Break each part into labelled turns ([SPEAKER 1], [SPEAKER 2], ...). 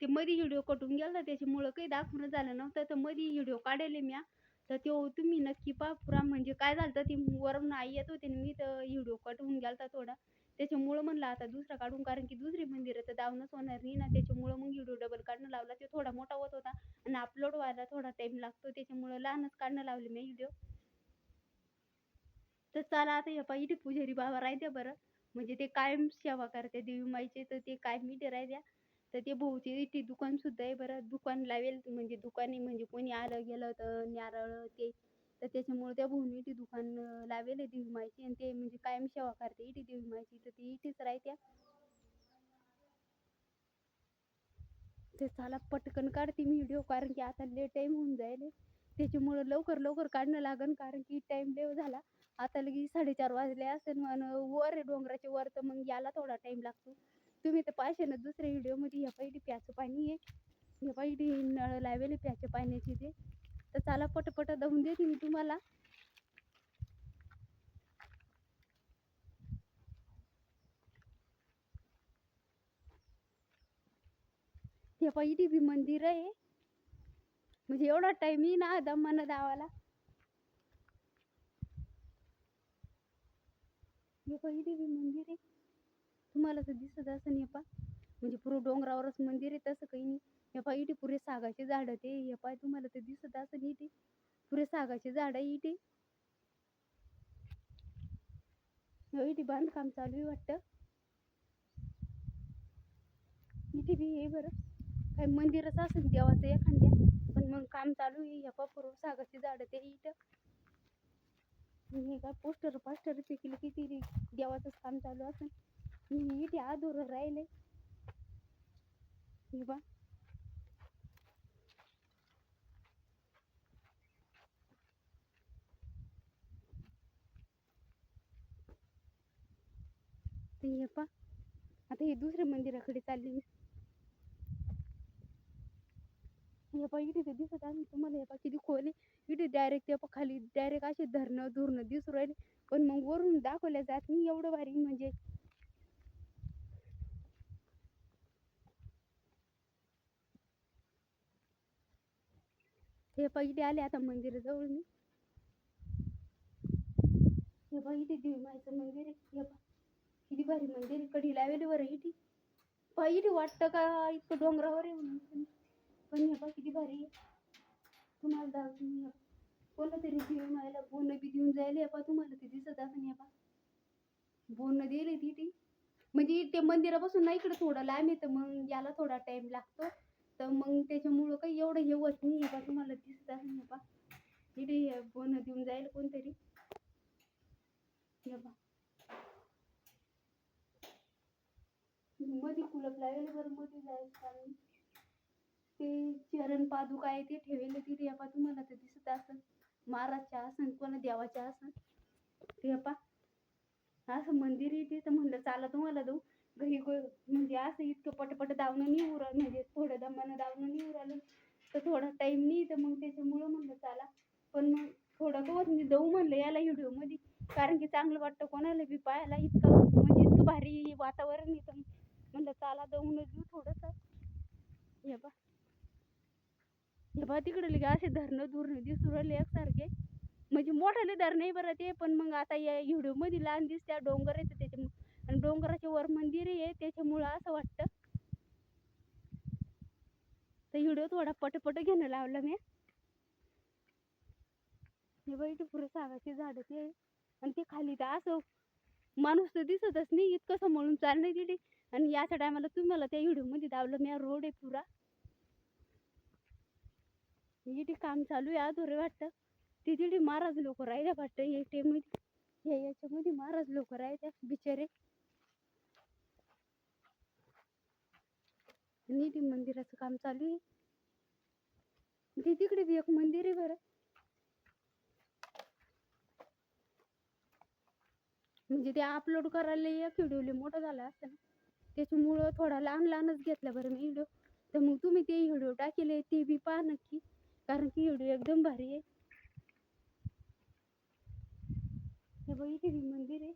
[SPEAKER 1] ते मध्ये व्हिडिओ कटून गेला त्याच्यामुळं काही दाखवणं झालं नव्हतं. तर मध्ये व्हिडिओ काढले म्या. तर तो तुम्ही नक्की पहा पुरा म्हणजे काय झालं होतं ती वरून आई येत होती आणि मी तर व्हिडिओ कट होऊन होता थोडा. त्याच्यामुळं म्हणलं आता दुसरा काढून कारण की दुसरी मंदिरं तर डाऊनच होणार नाही ना. त्याच्यामुळं मग व्हिडिओ डबल काढणं लावला. तो थोडा मोठा होत होता आणि अपलोड व्हायला थोडा टाईम लागतो. त्याच्यामुळं लहानच काढणं लावले मी व्हिडिओ तर चला आता हे पाहिजे पुजारी बाबा राहत्या बरं. म्हणजे ते कायम सेवा करते देवी माईचे तर ते कायम इथे राहत्या तर ते भाऊचे इथे दुकान सुद्धा आहे बरं. दुकान लावेल म्हणजे दुकाने म्हणजे कोणी आलं गेलं तर नारळ ते. तर त्याच्यामुळे त्या भाऊनी ते दुकान लावेल देवी माईची. आणि ते म्हणजे कायम सेवा करते इथे देवी माईची. तर ती इथेच राहत्या. ते चला पटकन काढते मी व्हिडिओ कारण की आता लेट टाईम होऊन जाईल. त्याच्यामुळं लवकर लवकर काढणं लागन कारण की टाईम लेव झाला. आता लगे साडेचार वाजले असेल. मग वर डोंगराच्या वर तर मग याला थोडा टाईम लागतो. तुम्ही तर पाहिजे ना दुसऱ्या व्हिडिओमध्ये ह्या पहिली प्याचं पाणी आहे. ह्या पहिली नळ लावेल प्याच्या पाण्याची ते. तर चला पटपट धावून देते मी तुम्हाला. हे पहिली बी मंदिर आहे. म्हणजे एवढा टाइम येई ना दमानं दावाला हे पहिली बी मंदिर आहे. तुम्हाला तर दिसत असं हे पा म्हणजे पुरं डोंगरावरच मंदिर आहे तसं काही नाही. हे पा इथे पुरे सागाचे झाड ते. हे पाय तुम्हाला तर दिसत असं इथे. पुरे सागाचे झाड आहे इथे. हे इथे बांधकाम चालू आहे वाटतं. इथे बी हे बरं. काही मंदिरच असेल देवाचं एखाद्या. पण मग काम चालू आहे. ह्या पुरं सागाचे झाड ते इथं. हे काय पोस्टर पास्टर फेकले किती देवाचंच काम चालू असेल. आणि इथे अधुरं राहिले हे बा ते हे पा आता हे दुसऱ्या मंदिराकडे चालली मी हे पा इथे ते दिसत असेल तुम्हाला हे पा किती खोल आहे इथे डायरेक्ट ते पा खाली डायरेक्ट असे धरणं धुरणं दिसू राहिले पण मग वरून दाखवल्या जात नाही एवढं भारी म्हणजे हे पा इथे आले आता मंदिराजवळ मी. हे बघ इथे देवी माईचं मंदिर आहे. हे पा किती भारी मंदिर आहे. कढी लावेली बरं इथे पा वाटतं का इतकं डोंगरावर आहे म्हणून पण हे बघ किती भारी आहे. तुम्हाला दाखवून कोणतं तरी देवमायला बोन बी देऊन जाईल हे पा तुम्हाला ते दिसत असं हे पा बोन दिले तिथे म्हणजे ते मंदिरापासून ना इकडे थोडं लांब येतं मग याला थोडा टाइम लागतो. तर मग त्याच्यामुळं काही एवढं हे होत नाही बा तुम्हाला दिसत असं हे पा इथे बोन देऊन जाईल कोणतरी. मध्ये कुलप लागेल बरं मध्ये जायचं कारण ते चरण पादुका आहे ते ठेवले तिथे. या तुम्हाला ते दिसत असेल. महाराजच्या असन कोणा देवाच्या असन ते पा असं मंदिर आहे तिथं म्हणलं चाला तुम्हाला जाऊ घरी गो- म्हणजे असं इतकं पटपट दावणं नाही उरा म्हणजे थोडं दमानं दावणं नाही उरालं. तर थोडा टाइम नाही तर मग त्याच्यामुळं म्हणलं चाला. पण मग थोडं गवत मी जाऊ म्हणलं याला व्हिडिओमध्ये. कारण की चांगलं वाटतं कोणाला बी पाहायला इतकं म्हणजे इतकं भारी वातावरण येतं म्हणलं चाला जाऊनच देऊ थोडंसं. हे बा हे बा तिकडे लगे असे धरणं धुरणं दिसू राहिले एकसारखे. म्हणजे मोठाले धरण आहे बरं ते पण मग आता या व्हिडिओमध्ये लहान दिसत्या डोंगर येतं त्याच्यामुळे डोंगराच्या वर मंदिर आहे त्याच्यामुळं असं वाटतं. तर व्हिडिओ थोडा पटपट घेणं लावला मी. हे बघ पुरे सागाची झाडं ते आणि ते खाली तर असं माणूस तर दिसतच नाही इतकं सांभाळून चाललंय तिथे. आणि याच्या टायमाला तुम्हाला त्या व्हिडिओमध्ये दावलं मी रोड आहे पुरा. इथे काम चालू आहे अधुरे वाटतं. ते तिथे महाराज लोक राहिल्या वाटतं हे याच्यामध्ये महाराज लोक राहत्या बिचारे. आणि मंदिराचं काम चालू आहे. ते तिकडे बी एक मंदिर आहे बरं. म्हणजे ते अपलोड करायला एक व्हिडिओ मोठा झाला असता ना. त्याच्यामुळं थोडा लहान लहानच घेतला बरं मी व्हिडिओ तर मग तुम्ही ते व्हिडिओ टाकेले ते बी पहा नक्की. कारण की व्हिडिओ एकदम भारी आहे. हे बघ इथे बी मंदिर आहे.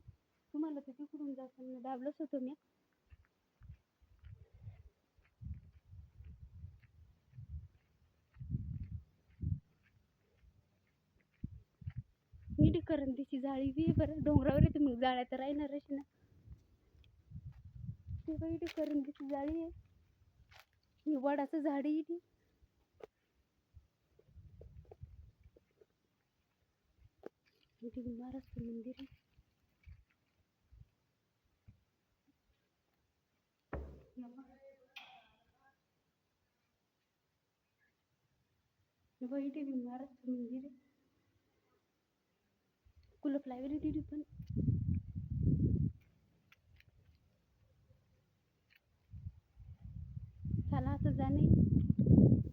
[SPEAKER 1] तुम्हाला तर तिकडून जाताना दाबलंच होतं मी. इथे करंदीची जाळी बी बरं. डोंगरावर येते मग जाळ्या तर राहणारच ना. ते बघ इथे करंदीची जाळी आहे. ही वडाचं झाड आहे ती इथे महाराष्ट्र मंदिर आहे. हे बघ. हे महाराष्ट्र मंदिर आहे. कुलप लावली दिली पण चला आता जाणे